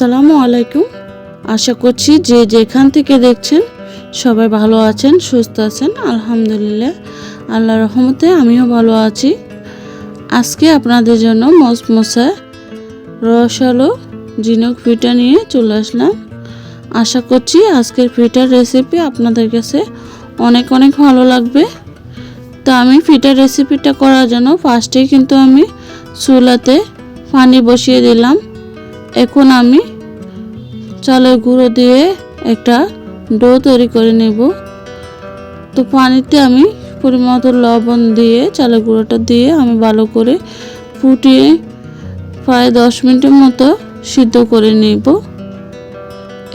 আসসালামু আলাইকুম। আশা করছি যে যেখান থেকে দেখছেন সবাই ভালো আছেন, সুস্থ আছেন। আলহামদুলিল্লাহ, আল্লাহ রহমতে আমিও ভালো আছি। আজকে আপনাদের জন্য মসমসা রসালো ঝিনুক ফিটা নিয়ে চলে আসলাম। আশা করছি আজকের পিঠার রেসিপি আপনাদের কাছে অনেক অনেক ভালো লাগবে। তো আমি ফিটার রেসিপিটা করার জন্য ফার্স্টেই কিন্তু আমি চুলাতে পানি বসিয়ে দিলাম। এখন আমি চালের গুঁড়ো দিয়ে একটা ডো তৈরি করে নেব। তো পানিতে আমি পরিমাণ লবণ দিয়ে, চালের গুঁড়োটা দিয়ে আমি ভালো করে ফুটিয়ে প্রায় দশ মিনিটের মতো সিদ্ধ করে নেব।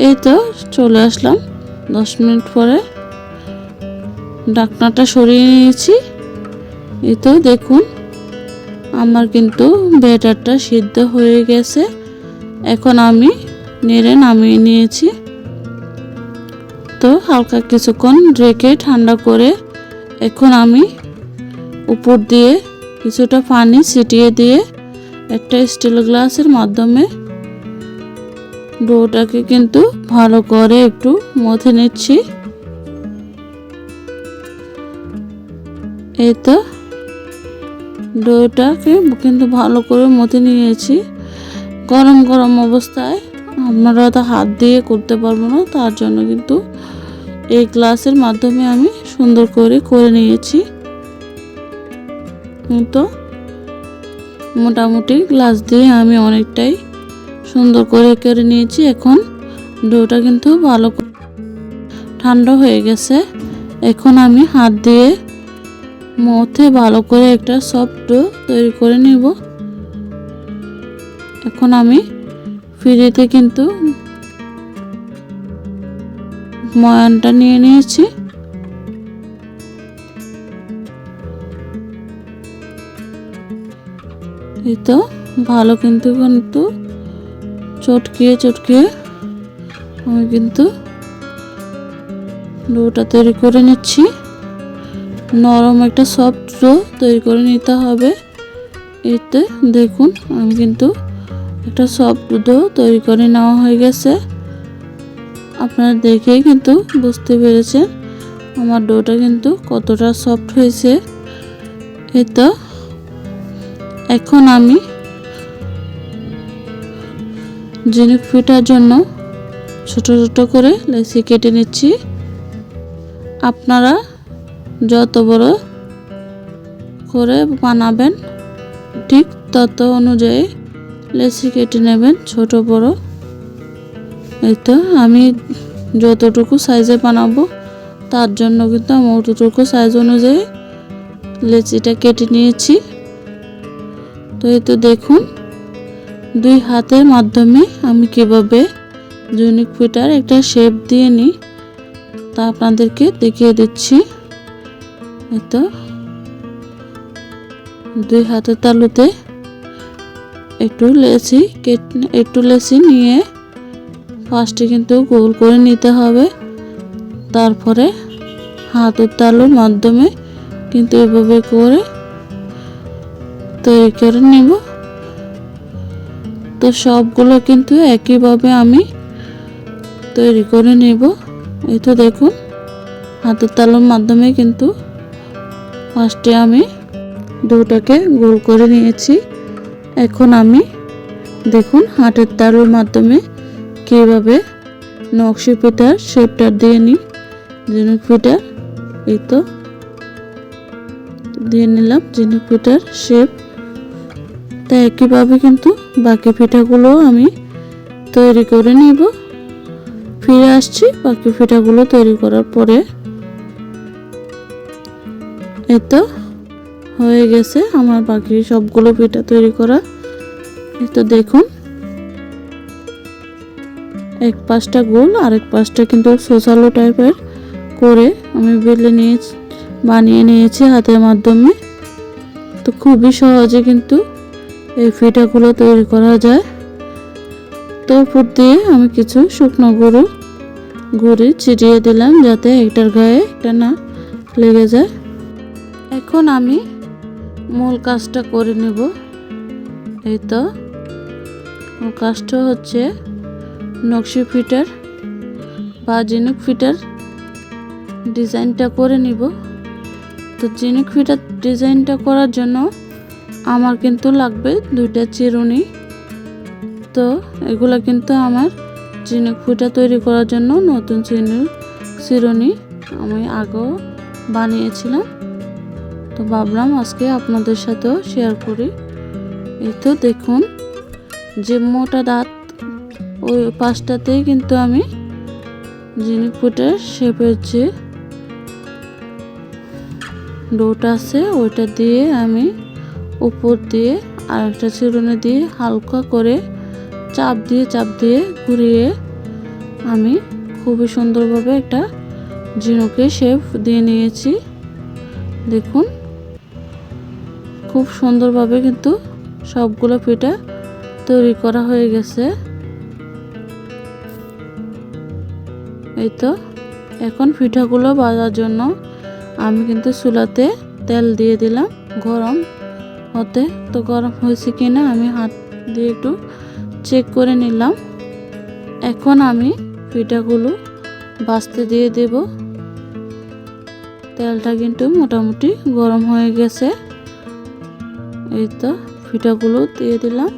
এই তো চলে আসলাম। দশ মিনিট পরে ডাকনাটা সরিয়ে নিয়েছি। এই তো দেখুন, আমার কিন্তু ব্যাটারটা সিদ্ধ হয়ে গেছে। এখন আমি নেড়ে নামিয়ে নিয়েছি। তো হালকা কিছুক্ষণ রেখে ঠান্ডা করে এখন আমি উপর দিয়ে কিছুটা পানি ছিটিয়ে দিয়ে একটা স্টিল গ্লাসের মাধ্যমে ডোটাকে কিন্তু ভালো করে একটু মথে নিচ্ছি। এই তো ডোটাকে কিন্তু ভালো করে মথে নিয়েছি। গরম গরম অবস্থায় আমরা তো হাত দিয়ে করতে পারব না, তার জন্য কিন্তু এই গ্লাসের মাধ্যমে আমি সুন্দর করে করে নিয়েছি। তো মোটামুটি গ্লাস দিয়ে আমি অনেকটাই সুন্দর করে করে নিয়েছি, এখন ডোটা কিন্তু ভালো ঠান্ডা হয়ে গেছে। এখন আমি হাত দিয়ে মথে ভালো করে একটা সফট ডো তৈরি করে নিব। এখন আমি ফ্রিতে কিন্তু ময়ানটা নিয়ে নিয়েছি। এই তো, ভালো কিন্তু কিন্তু চটকিয়ে চটকিয়ে আমি কিন্তু ডোটা তৈরি করে নিচ্ছি। নরম একটা সফট ডো তৈরি করে নিতে হবে। এতে দেখুন, আমি কিন্তু একটা সফট ডো তৈরি করে নেওয়া হয়ে গেছে। আপনারা দেখেই কিন্তু বুঝতে পেরেছেন আমার ডোটা কিন্তু কতটা সফট হয়েছে। এই তো, এখন আমি ঝিনুক পিঠার জন্য ছোট ছোট করে লেসি কেটে নিচ্ছি। আপনারা যত বড় করে বানাবেন ঠিক তত অনুযায়ী লেসি কেটে নেবেন, ছোট, বড়। এই তো, আমি যতটুকু সাইজে বানাবো, তার জন্য কিন্তু আমি অতটুকু সাইজ অনুযায়ী লেচিটা কেটে নিয়েছি। তো এই তো দেখুন, দুই হাতের মাধ্যমে আমি কীভাবে জুনিক পিঠার একটা শেপ দিয়ে নিই, তা আপনাদেরকে দেখিয়ে দিচ্ছি। এই তো, দুই হাতের তালুতে একটু লেচি কেট, একটু লেচি নিয়ে ফার্স্টে কিন্তু গোল করে নিতে হবে। তারপরে হাতের তালুর মাধ্যমে কিন্তু এভাবে করে তৈরি করে নেব। তো সবগুলো কিন্তু একইভাবে আমি তৈরি করে নেব। এই তো দেখুন, হাতের তালুর মাধ্যমে কিন্তু ফার্স্টে আমি দুটাকে গোল করে নিয়েছি। এখন আমি দেখুন হাটের তারুর মাধ্যমে কীভাবে নকশি পিঠার শেপটা দিয়ে নিই ঝিনুক পিঠার এই তো দিয়ে নিলাম ঝিনুক পিঠার শেপ। তা একইভাবে কিন্তু বাকি পিঠাগুলো আমি তৈরি করে নিব। ফিরে আসছি বাকি পিঠাগুলো তৈরি করার পরে। এই তো হয়ে গেছে আমার বাকি সবগুলো পিঠা তৈরি করা। তো দেখুন। এক পাশটা গোল আর এক পাশটা কিন্তু সোসালো টাইপের করে আমি বেলে নিয়ে বানিয়ে নিয়েছি হাতের মাধ্যমে। তো খুবই সহজে কিন্তু এই পিঠাগুলো তৈরি করা যায়। তো উপর দিয়ে আমি কিছু শুকনো গুঁড়ো, গুঁড়ি ছিটিয়ে দিলাম যাতে একটার গায়ে একটা না লেগে যায়। এখন আমি মূল কাজটা করে নেব। এই তো। কাজটা হচ্ছে নকশি ফিটার বা জিনুক ফিটার ডিজাইনটা করে নিব। তো জিনুক ফিটার ডিজাইনটা করার জন্য আমার কিন্তু লাগবে দুইটা চিরুনি। তো এগুলো কিন্তু আমার জিনুক ফিটা তৈরি করার জন্য নতুন চিনুক চিরুনি আমি আগেও বানিয়েছিলাম। তো ভাবলাম আজকে আপনাদের সাথেও শেয়ার করি। এই তো দেখুন। যে মোটা দাঁত, ওই পাশটাতেই কিন্তু আমি জিনিক ফুটের শেপের যে ডোটা আছে, ওইটা দিয়ে আমি উপর দিয়ে আর একটা চিরুনি দিয়ে হালকা করে চাপ দিয়ে চাপ দিয়ে ঘুরিয়ে আমি খুবই সুন্দরভাবে একটা ঝিনুকে শেপ দিয়ে নিয়েছি। দেখুন, খুব সুন্দরভাবে কিন্তু সবগুলো পিঠা তৈরি করা হয়ে গেছে। এই তো, এখন পিঠাগুলো বাজার জন্য আমি কিন্তু চুলাতে তেল দিয়ে দিলাম গরম হতে। তো গরম হয়েছে কিনা আমি হাত দিয়ে একটু চেক করে নিলাম। এখন আমি পিঠাগুলো বাছতে দিয়ে দেব। তেলটা কিন্তু মোটামুটি গরম হয়ে গেছে। এই তো, পিঠাগুলো দিয়ে দিলাম।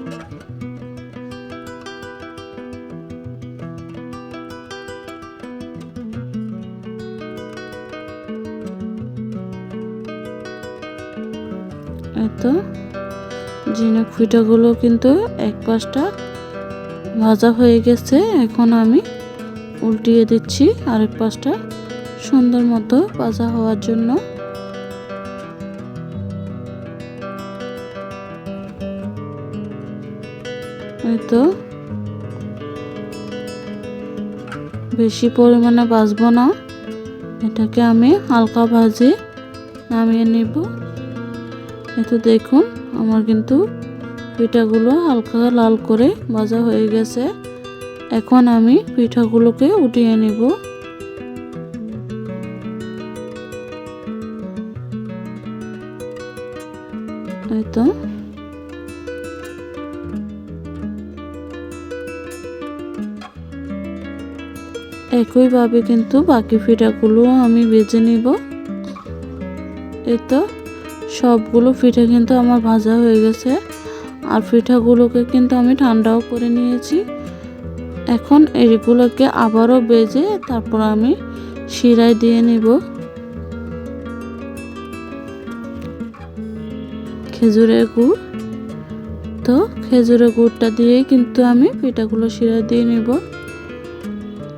পিঠাগুলো কিন্তু এক পাশটা ভাজা হয়ে গেছে। এখন আমি উল্টিয়ে দিচ্ছি আরেক পাশটা সুন্দর মতো ভাজা হওয়ার জন্য। তো বেশি পরিমাণে ভাজবো না। এটাকে আমি হালকা ভাজি নামিয়ে নিব। এতো দেখুন, আমার কিন্তু পিঠাগুলো হালকা লাল করে ভাজা হয়ে গেছে। এখন আমি পিঠাগুলোকে উঠিয়ে নিব। তো। একইভাবে কিন্তু বাকি পিঠাগুলো আমি ভেজে নিব। এই তো, সবগুলো পিঠে কিন্তু আমার ভাজা হয়ে গেছে। আর পিঠাগুলোকে কিন্তু আমি ঠান্ডাও করে নিয়েছি। এখন এইগুলোকে আবারও বেজে তারপর আমি শিরায় দিয়ে নেব। খেজুরের গুড়। তো খেজুরের গুড়টা দিয়েই কিন্তু আমি পিঠাগুলো শিরায় দিয়ে নেব।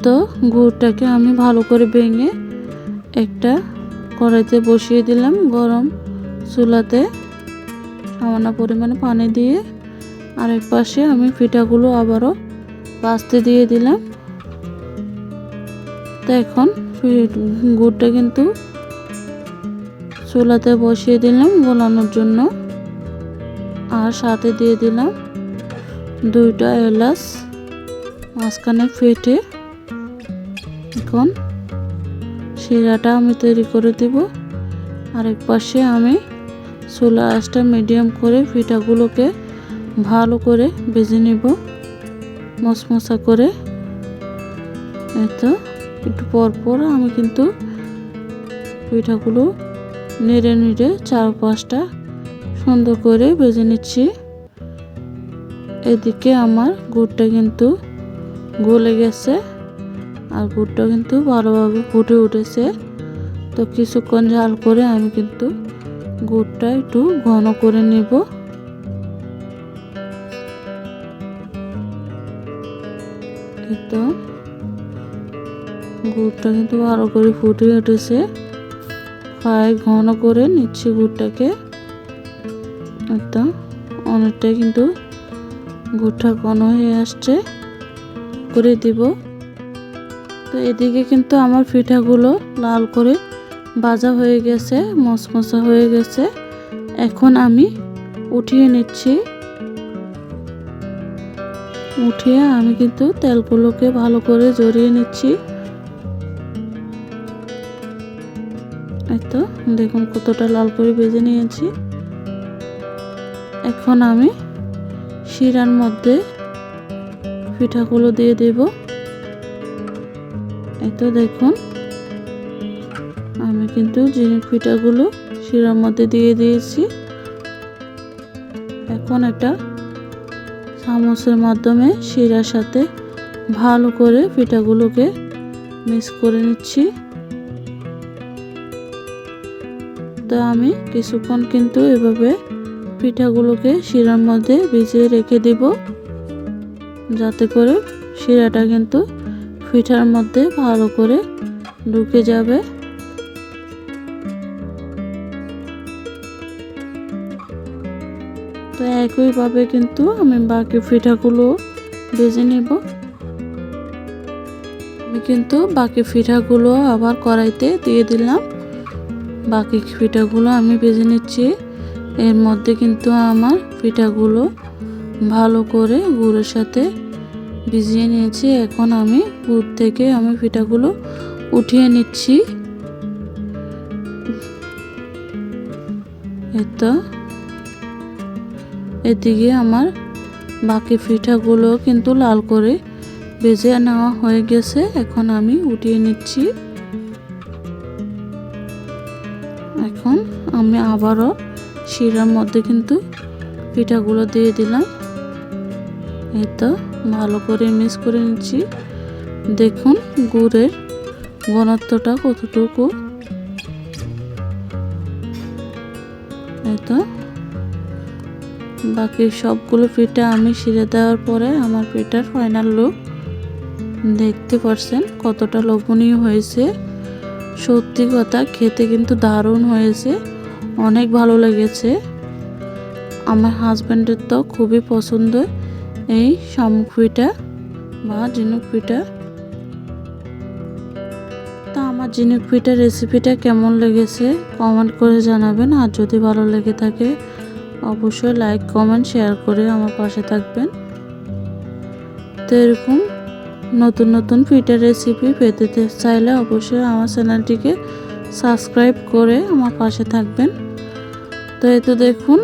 তো গুড়টাকে আমি ভালো করে ভেঙে একটা কড়াইতে বসিয়ে দিলাম গরম চুলাতে। সামান্য পরিমাণে পানি দিয়ে আরেক পাশে আমি পিঠাগুলো আবারও বাঁচতে দিয়ে দিলাম। তো এখন গুড়টা কিন্তু চুলাতে বসিয়ে দিলাম গোলানোর জন্য। আর সাথে দিয়ে দিলাম দুইটা এলাচ মাঝখানে ফেটে এখন শিরাটা আমি তৈরি করে দেব। আরেক পাশে আমি চুলা আঁচটা মিডিয়াম করে পিঠাগুলোকে ভালো করে ভেজে নিব। মশমশা করে। এতো, একটু পর পর আমি কিন্তু পিঠাগুলো নেড়ে নেড়ে চার পাঁচটা সুন্দর করে ভেজে নিচ্ছি। এদিকে আমার গুড়টা কিন্তু গলে গেছে আর গুড়টা কিন্তু ভালোভাবে ফুটে উঠেছে। তো কিছুক্ষণ ঝাল করে আমি কিন্তু গুড়টা একটু ঘন করে নেব। তো গুড়টা কিন্তু ভালো করে ফুটে উঠেছে। প্রায় ঘন করে নিচ্ছি গুড়টাকে। একদম। অনেকটাই কিন্তু গুড়টা ঘন হয়ে আসছে। করে দিব। তো এদিকে কিন্তু আমার পিঠাগুলো লাল করে ভাজা হয়ে গেছে মশমশা হয়ে গেছে। এখন আমি উঠিয়ে নিচ্ছি। উঠিয়ে আমি কিন্তু তেলগুলোকে ভালো করে জড়িয়ে নিচ্ছি। এই তো দেখুন কতটা লাল করে ভেজে নিয়েছি। এখন আমি শিরার মধ্যে পিঠাগুলো দিয়ে দেব। এই তো দেখুন। কিন্তু ঝিনুক পিঠাগুলো শিরার মধ্যে দিয়ে দিয়েছি। এখন একটা চামচের মাধ্যমে শিরার সাথে ভালো করে পিঠাগুলোকে মিক্স করে নিচ্ছি। তো আমি কিছুক্ষণ কিন্তু এভাবে পিঠাগুলোকে শিরার মধ্যে ভিজিয়ে রেখে দিব, যাতে করে শিরাটা কিন্তু পিঠার মধ্যে ভালো করে ঢুকে যাবে। একইভাবে কিন্তু আমি বাকি পিঠাগুলো ভেজে নেব। আমি কিন্তু বাকি পিঠাগুলো আবার কড়াইতে দিয়ে দিলাম। বাকি পিঠাগুলো আমি ভেজে নিচ্ছি। এর মধ্যে কিন্তু আমার পিঠাগুলো ভালো করে গুড়ের সাথে ভিজিয়ে নিয়েছি। এখন আমি গুড় থেকে আমি পিঠাগুলো উঠিয়ে নিচ্ছি। এতো। এদিকে আমার বাকি পিঠাগুলো কিন্তু লাল করে ভেজে নেওয়া হয়ে গেছে। এখন আমি উঠিয়ে নিচ্ছি। এখন আমি আবারও শিরার মধ্যে কিন্তু পিঠাগুলো দিয়ে দিলাম। এই তো ভালো করে মিক্স করে নিচ্ছি। দেখুন গুড়ের ঘনত্বটা কতটুকু। এই তো বাকি সবগুলো পিঠা আমি শিরে দেওয়ার পরে আমার পিঠার ফাইনাল লুক দেখতে পারছেন কতটা লোভনীয় হয়েছে। সত্যি কথা খেতে কিন্তু দারুণ হয়েছে, অনেক ভালো লেগেছে। আমার হাজব্যান্ডের তো খুবই পছন্দ এই শামুক পিঠা বা ঝিনুক পিঠা। তা আমার ঝিনুক পিঠা রেসিপিটা কেমন লেগেছে? কমেন্ট করে জানাবেন, আর যদি ভালো লেগে থাকে অবশ্যই লাইক কমেন্ট শেয়ার করে আমার পাশে থাকবেন। তো এরকম নতুন নতুন পিঠার রেসিপি পেতে চাইলে অবশ্যই আমার চ্যানেলটিকে সাবস্ক্রাইব করে আমার পাশে থাকবেন। তো এই তো দেখুন,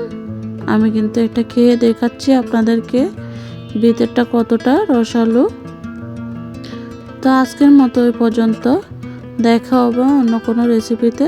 আমি কিন্তু একটা খেয়ে দেখাচ্ছি আপনাদেরকে, ভিতরটা কতটা রসালো। তো আজকের মতো পর্যন্ত, দেখা হবে অন্য কোনো রেসিপিতে